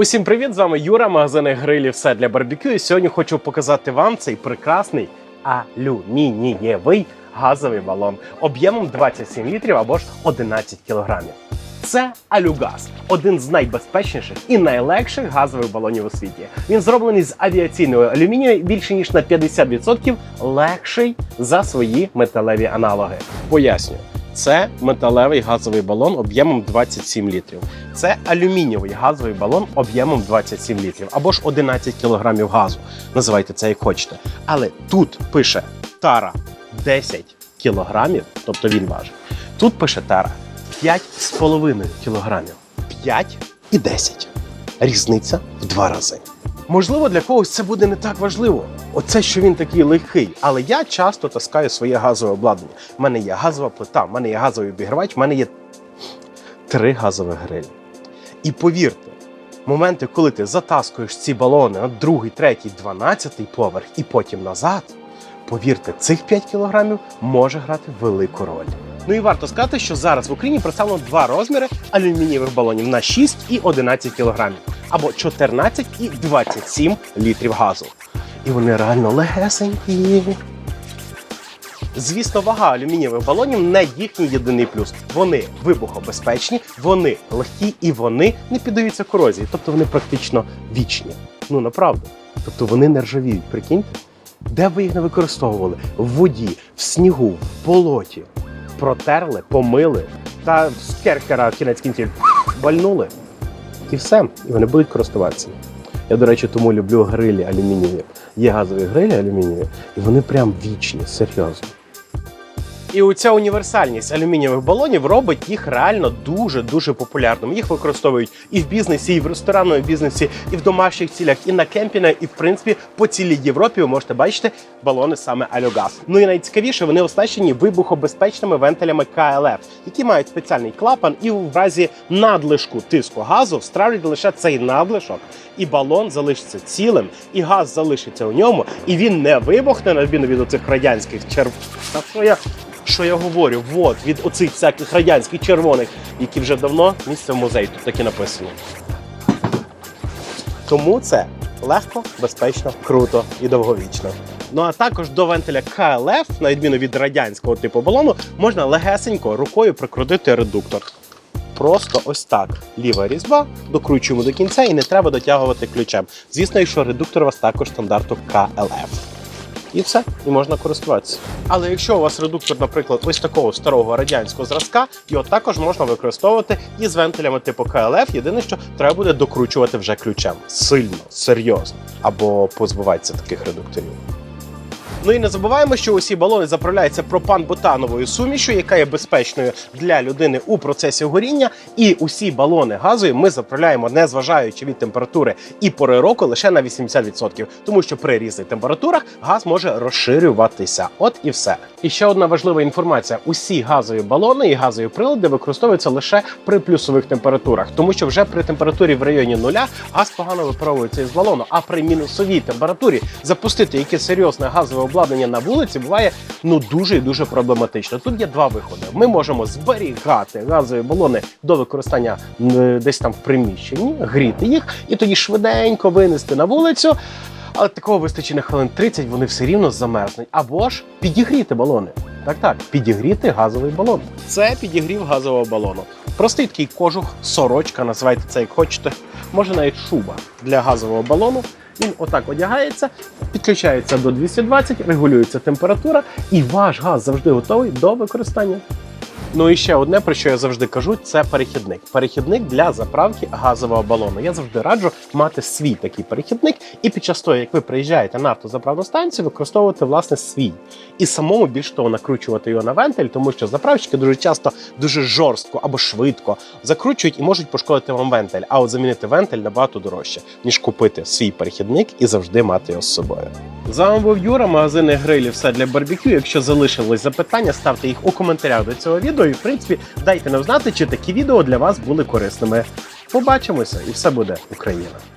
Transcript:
Усім привіт! З вами Юра, магазини грилів все для барбекю. І сьогодні хочу показати вам цей прекрасний алюмінієвий газовий балон об'ємом 27 літрів або ж 11 кілограмів. Це Алюгаз, один з найбезпечніших і найлегших газових балонів у світі. Він зроблений з авіаційного алюмінію більше ніж на 50% легший за свої металеві аналоги. Пояснюю. Це металевий газовий балон об'ємом 27 літрів. Це алюмінієвий газовий балон об'ємом 27 літрів або ж 11 кілограмів газу. Називайте це як хочете. Але тут пише тара 10 кілограмів, тобто він важить. Тут пише тара 5,5 кілограмів. 5 і 10. Різниця в два рази. Можливо, для когось це буде не так важливо. Оце, що він такий легкий. Але я часто таскаю своє газове обладнання. У мене є газова плита, в мене є газовий обігрівач, в мене є три газові грилі. І повірте, моменти, коли ти затаскуєш ці балони на другий, третій, дванадцятий поверх і потім назад, повірте, цих 5 кілограмів може грати велику роль. Ну і варто сказати, що зараз в Україні представлено два розміри алюмінієвих балонів на 6 і 11 кілограмів, або 14 і 27 літрів газу. І вони реально легесенькі. Звісно, вага алюмінієвих балонів не їхній єдиний плюс. Вони вибухобезпечні, вони легкі і вони не піддаються корозії, тобто вони практично вічні. Ну направду. Тобто вони не ржавіють, прикиньте. Де ви їх не використовували? В воді, в снігу, в болоті. Протерли, помили та з керкера кінець кінців бальнули. І все, і вони будуть користуватися. Я, до речі, тому люблю грилі алюмінієві. Є газові грилі алюмінієві, і вони прям вічні, серйозно. І оця універсальність алюмінієвих балонів робить їх реально дуже дуже популярними. Їх використовують і в бізнесі, і в ресторанному бізнесі, і в домашніх цілях, і на кемпінгах, і в принципі по цілій Європі ви можете бачити балони саме Алюгаз. Ну і найцікавіше, вони оснащені вибухобезпечними вентилями КЛФ, які мають спеціальний клапан, і в разі надлишку тиску газу встравлюють лише цей надлишок, і балон залишиться цілим, і газ залишиться у ньому, і він не вибухне на відміну від оцих радянських черв. Та що я що я говорю? Вот від оцих всяких радянських червоних, які вже давно місце в музеї. Тут таке написано. Тому це легко, безпечно, круто і довговічно. Ну а також до вентиля КЛФ, на відміну від радянського типу балону, можна легесенько рукою прикрутити редуктор. Просто ось так. Ліва різьба, докручуємо до кінця і не треба дотягувати ключем. Звісно, якщо редуктор у вас також стандарту КЛФ. І все, і можна користуватися. Але якщо у вас редуктор, наприклад, ось такого старого радянського зразка, його також можна використовувати і з вентилями типу КЛФ. Єдине, що треба буде докручувати вже ключем сильно, серйозно, або позбуватися таких редукторів. Ну і не забуваємо, що усі балони заправляються пропан-бутановою сумішю, яка є безпечною для людини у процесі горіння. І усі балони газові ми заправляємо, не зважаючи від температури і пори року, лише на 80%. Тому що при різних температурах газ може розширюватися. От і все. І ще одна важлива інформація: усі газові балони і газові прилади використовуються лише при плюсових температурах, тому що вже при температурі в районі нуля газ погано випаровується із балону. А при мінусовій температурі запустити якесь серйозне газове обладнання на вулиці буває ну дуже і дуже проблематично. Тут є два виходи. Ми можемо зберігати газові балони до використання десь там в приміщенні, гріти їх і тоді швиденько винести на вулицю. Але такого вистачить на хвилин 30, вони все рівно замерзнуть. Або ж підігріти балони. Так, так, підігріти газовий балон. Це підігрів газового балону. Простий такий кожух, сорочка, називайте це як хочете. Може навіть шуба для газового балону. Він отак одягається, підключається до 220, регулюється температура, і ваш газ завжди готовий до використання. Ну і ще одне, про що я завжди кажу, це перехідник. Перехідник для заправки газового балону. Я завжди раджу мати свій такий перехідник, і під час того, як ви приїжджаєте на автозаправну станцію, використовувати власне свій. І самому більш того накручувати його на вентиль, тому що заправщики дуже часто дуже жорстко або швидко закручують і можуть пошкодити вам вентиль. А от замінити вентиль набагато дорожче, ніж купити свій перехідник і завжди мати його з собою. З вами був Юра, магазини грилів все для барбекю. Якщо залишились запитання, ставте їх у коментарях до цього відео. І в принципі дайте нам знати, чи такі відео для вас були корисними. Побачимося, і все буде Україна!